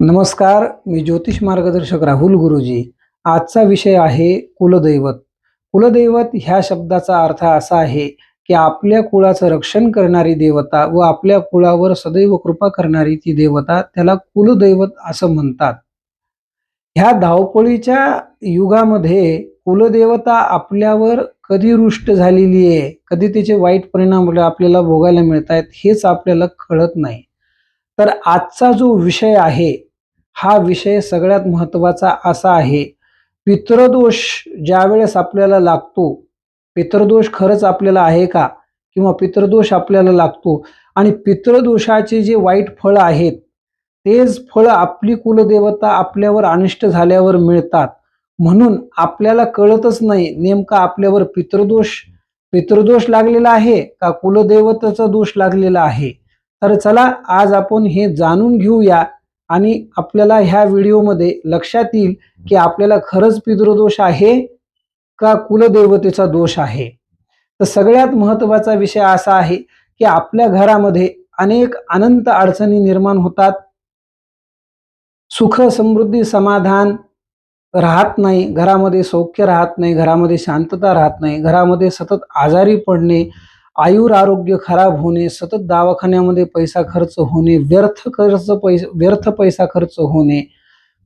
नमस्कार मी ज्योतिष मार्गदर्शक राहुल गुरुजी. आजचा विषय आहे कुलदैवत. कुलदैवत ह्या शब्दाचा अर्थ असा आहे की आपल्या कुळाचं रक्षण करणारी देवता व आपल्या कुळावर सदैव कृपा करणारी ती देवता त्याला कुलदैवत असं म्हणतात. ह्या धावपळीच्या युगामध्ये कुलदेवता आपल्यावर कधी रुष्ट झालेली आहे कधी त्याचे वाईट परिणाम आपल्याला भोगायला मिळत आहेत हेच आपल्याला कळत नाही. तर आजचा जो विषय आहे हा विषय सगळ्यात महत्त्वाचा असा आहे. पितृदोष ज्यावेळेस आपल्याला लागतो पितृदोष खरंच आपल्याला आहे का? किंवा पितृदोष आपल्याला लागतो? आणि पितृदोषाचे जे वाईट फळं आहेत तेच फळं आपली कुलदेवता आपल्यावर अनिष्ट झाल्यावर मिळतात. म्हणून आपल्याला कळतच नाही नेमका आपल्यावर पितृदोष पितृदोष लागलेला आहे का कुलदेवतेचा दोष लागलेला आहे? तर चला आज आपण हे जाणून घेऊया आणि आपल्याला ह्या व्हिडिओमध्ये लक्षात येईल की आपल्याला खरंच पितृदोष आहे का कुलदेवतेचा दोष आहे? तर सगळ्यात महत्त्वाचा विषय असा आहे की आपल्या घरामध्ये अनेक अनंत अडचणी निर्माण होतात. सुख समृद्धी समाधान राहत नाही घरामध्ये सौख्य राहत नाही घरामध्ये शांतता राहत नाही घरामध्ये सतत आजारी पडणे आयुर आरोग्य खराब होणे सतत दवाखान्यामध्ये पैसा खर्च होणे व्यर्थ खर्च पैसा व्यर्थ पैसा खर्च होणे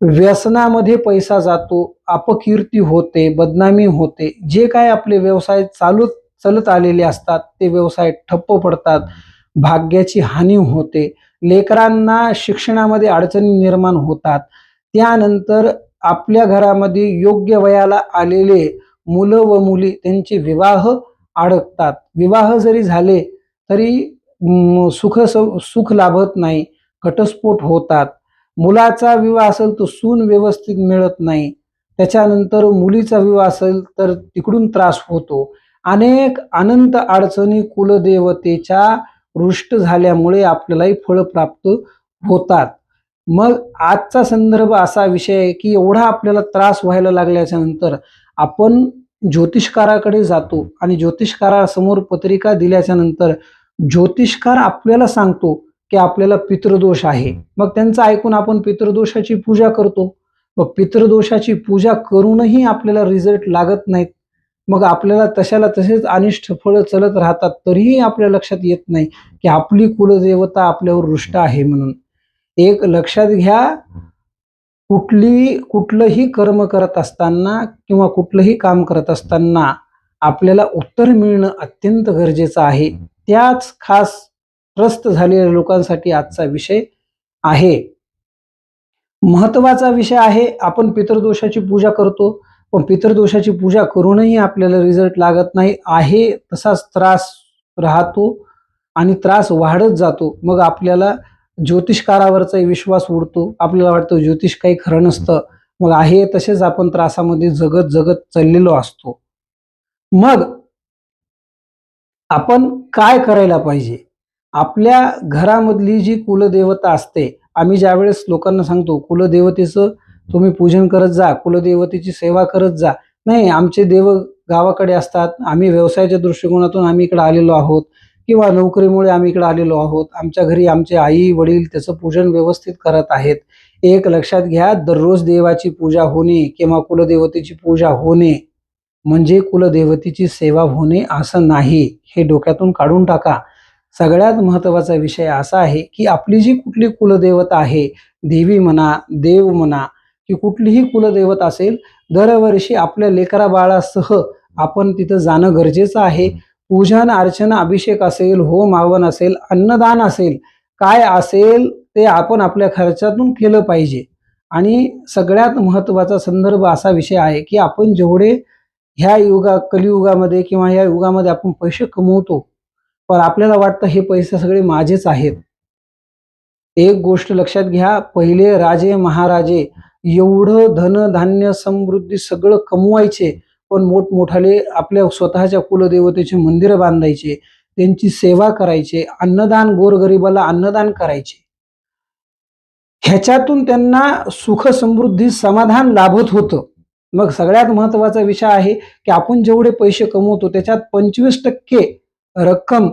व्यसनामध्ये पैसा जातो अपकीर्ती होते बदनामी होते जे काय आपले व्यवसाय चालू चलत आलेले असतात ते व्यवसाय ठप्प पडतात भाग्याची हानी होते लेकरांना शिक्षणामध्ये अडचणी निर्माण होतात त्यानंतर आपल्या घरामध्ये योग्य वयाला आलेले मुलं व मुली त्यांचे विवाह अडकतात. विवाह जरी झाले तरी सुख सुख लाभत नाही घटस्फोट होतात. मुलाचा विवाह असेल तर सून व्यवस्थित मिळत नाही. त्याच्यानंतर मुलीचा विवाह असेल तर तिकडून त्रास होतो. अनेक अनंत अडचणी कुलदेवतेच्या रुष्ट झाल्यामुळे आपल्यालाही फळ प्राप्त होतात. मग आजचा संदर्भ असा विषय आहे की एवढा आपल्याला त्रास व्हायला लागल्याच्या नंतर आपण ज्योतिषकाराकडे जातो आणि ज्योतिषकारासमोर पत्रिका दिल्याच्या नंतर ज्योतिषकार आपल्याला सांगतो की आपल्याला पितृदोष आहे. मग त्यांचं ऐकून आपण पितृदोषाची पूजा करतो. मग पितृदोषाची पूजा करूनही आपल्याला रिझल्ट लागत नाहीत. मग आपल्याला तशाला तसेच अनिष्ट फळं चलत राहतात तरीही आपल्या लक्षात येत नाही की आपली कुलदेवता आपल्यावर रुष्ट आहे म्हणून. एक लक्षात घ्या कुठली कुठलंही कर्म करत असताना किंवा कुठलंही काम करत असताना आपल्याला उत्तर मिळणं अत्यंत गरजेचं आहे. त्याच खास त्रस्त झालेल्या लोकांसाठी आजचा विषय आहे. महत्त्वाचा विषय आहे आपण पितृदोषाची पूजा करतो पण पितृदोषाची पूजा करूनही आपल्याला रिझल्ट लागत नाही. आहे तसाच त्रास राहतो आणि त्रास वाढत जातो. मग आपल्याला ज्योतिषकारावरचाही विश्वास उडतो. आपल्याला वाटतं ज्योतिष काही खरं नसतं. मग आहे तसेच आपण त्रासामध्ये जगत जगत चाललेलो असतो. मग आपण काय करायला पाहिजे? आपल्या घरामधली जी कुलदेवता असते आम्ही ज्यावेळेस लोकांना सांगतो कुलदेवतेचं तुम्ही पूजन करत जा कुलदेवतेची सेवा करत जा. नाही आमचे देव गावाकडे असतात. आम्ही व्यवसायाच्या दृष्टिकोनातून आम्ही इकडे आलेलो आहोत. किंवा नोकरीमुळे आम्ही इकडे आलेलो आहोत आमच्या घरी आमचे आई वडील त्याचं पूजन व्यवस्थित करत आहेत. एक लक्षात घ्या दररोज देवाची पूजा होणे किंवा कुलदेवतेची पूजा होणे म्हणजे कुलदेवतेची सेवा होणे असं नाही. हे डोक्यातून काढून टाका. सगळ्यात महत्त्वाचा विषय असा आहे की आपली जी कुठली कुलदेवता आहे देवी म्हणा देव म्हणा की कुठलीही कुलदेवत असेल दरवर्षी आपल्या लेकरा बाळासह आपण तिथं जाणं गरजेचं आहे. पूजन अर्चना अभिषेक असेल होम हवन असेल अन्नदान असेल काय असेल ते आपण आपल्या खर्चातून केलं पाहिजे. आणि सगळ्यात महत्त्वाचा संदर्भ असा विषय आहे की आपण जेवढे ह्या युगा कलियुगामध्ये किंवा ह्या युगामध्ये आपण पैसे कमवतो पण आपल्याला वाटतं हे पैसे सगळे माझेच आहेत. एक गोष्ट लक्षात घ्या पहिले राजे महाराजे एवढं धन धान्य समृद्धी सगळं कमवायचे पण मोठमोठाले आपल्या स्वतःच्या कुलदेवतेचे मंदिर बांधायचे त्यांची सेवा करायचे अन्नदान गोरगरिबाला अन्नदान करायचे. ह्याच्यातून त्यांना सुख समृद्धी समाधान लाभत होतं. मग सगळ्यात महत्त्वाचा विषय आहे की आपण जेवढे पैसे कमवतो त्याच्यात पंचवीस टक्के रक्कम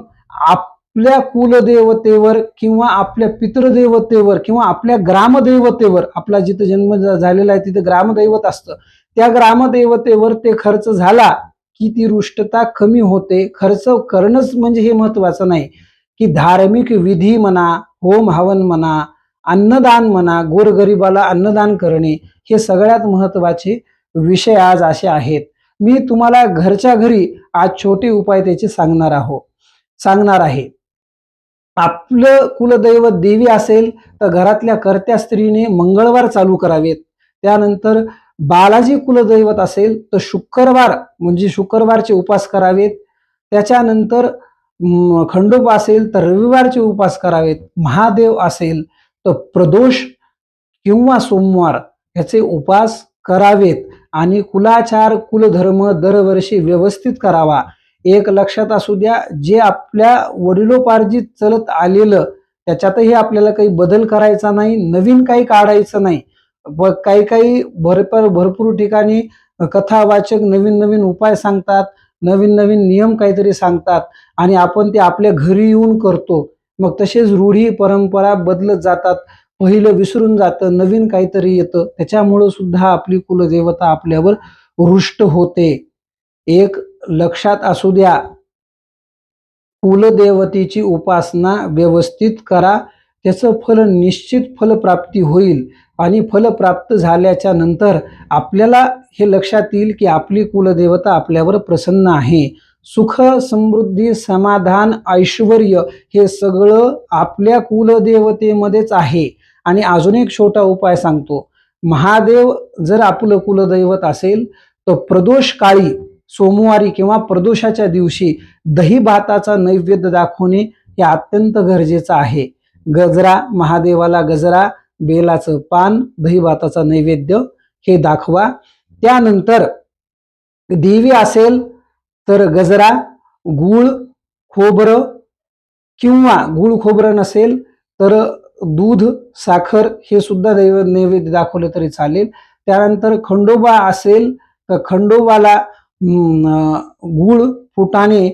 आपल्या कुलदेवतेवर किंवा आपल्या पितृदेवतेवर किंवा आपल्या ग्रामदेवतेवर आपला जिथं जन्म झालेला आहे तिथं ग्रामदैवत असतं. त्या ग्रामदेवतेवर ते खर्च झाला की ती रुष्टता कमी होते. खर्च करणंच म्हणजे हे महत्वाचं नाही. की धार्मिक विधी म्हणा होम हवन म्हणा अन्नदान म्हणा गोरगरिबाला अन्नदान करणे हे सगळ्यात महत्त्वाचे विषय आज असे आहेत. मी तुम्हाला घरच्या घरी आज छोटे उपाय त्याचे सांगणार आहो सांगणार आहे. आपलं कुलदैवत देवी असेल तर घरातल्या कर्त्या स्त्रीने मंगळवार चालू करावेत. त्यानंतर बालाजी कुलदैवत असेल तर शुक्रवार म्हणजे शुक्रवारचे उपास करावेत. त्याच्यानंतर खंडोप खंडोबा असेल तर रविवारचे उपास करावेत. महादेव असेल तर प्रदोष किंवा सोमवार याचे उपास करावेत. आणि कुलाचार कुलधर्म दरवर्षी व्यवस्थित करावा. एक लक्षात असू द्या जे आपल्या वडिलोपार्जित चलत आलेलं त्याच्यातही आपल्याला काही बदल करायचा नाही नवीन काही काढायचं नाही. ब काही काही भरपूर भरपूर ठिकाणी कथावाचक नवीन नवीन उपाय सांगतात नवीन नवीन नियम काहीतरी सांगतात आणि आपण ते आपल्या घरी येऊन करतो. मग तसेच रूढी परंपरा बदलत जातात पहिलं विसरून जातं नवीन काहीतरी येतं. त्याच्यामुळं सुद्धा आपली कुलदेवता आपल्यावर रुष्ट होते. एक लक्षात असू द्या कुलदेवतेची उपासना व्यवस्थित करा त्याचं फल निश्चित फलप्राप्ती होईल. आणि फल प्राप्त झाल्याच्यानंतर आपल्याला हे लक्षात येईल की आपली कुलदेवता आपल्यावर प्रसन्न आहे. सुख समृद्धी समाधान ऐश्वर हे सगळं आपल्या कुलदेवतेमध्येच आहे. आणि अजून एक छोटा उपाय सांगतो. महादेव जर आपलं कुलदैवत असेल तर प्रदोष काळी सोमवारी किंवा प्रदोषाच्या दिवशी दही भाताचा नैवेद्य दाखवणे हे अत्यंत गरजेचं आहे. गजरा महादेवाला गजरा बेलाचं पान दहीभाताचा नैवेद्य हे दाखवा. त्यानंतर देवी असेल तर गजरा गूळ खोबरं किंवा गूळ खोबरं नसेल तर दूध साखर हे सुद्धा दैव नैवेद्य दाखवलं तरी चालेल. त्यानंतर खंडोबा असेल तर खंडोबाला गूळ फुटाणे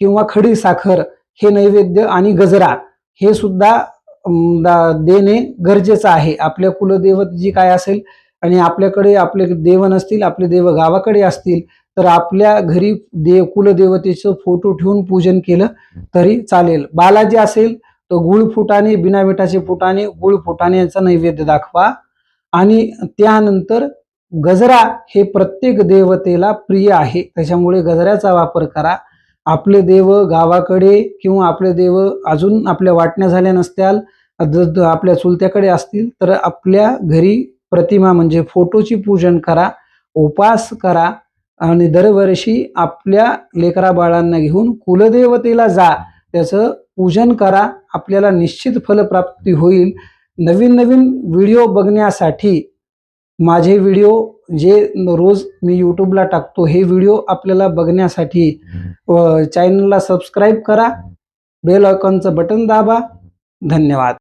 किंवा खडी साखर हे नैवेद्य आणि गजरा हे सुद्धा देणे गरजेचं आहे. आपल्या कुलदैवत जी काय असेल आणि आपल्याकडे आपले देव नसतील आपले देव गावाकडे असतील तर आपल्या घरी देव कुलदेवतेचं फोटो ठेवून पूजन केलं तरी चालेल. बालाजी असेल तर गुळ फुटाने बिना मिठाचे फुटाने गुळ फुटाने यांचा नैवेद्य दाखवा. आणि त्यानंतर गजरा हे प्रत्येक देवतेला प्रिय आहे. त्याच्यामुळे गजऱ्याचा वापर करा. आपले देव गावाकडे किंवा आपले देव अजून आपल्या वाटण्या झाल्या नसत्याल आपल्या चुलत्याकडे असतील तर आपल्या घरी प्रतिमा म्हणजे फोटोची पूजन करा उपास करा आणि दरवर्षी आपल्या लेकरा बाळांना घेऊन कुलदेवतेला जा. त्याचं पूजन करा आपल्याला निश्चित फलप्राप्ती होईल. नवीन नवीन व्हिडिओ बघण्यासाठी माझे व्हिडिओ जे रोज मी यूट्यूबला टाकतो हे व्हिडिओ आपल्याला बघण्यासाठी चॅनलला सबस्क्राईब करा. बेल आयकॉनचं बटन दाबा. धन्यवाद.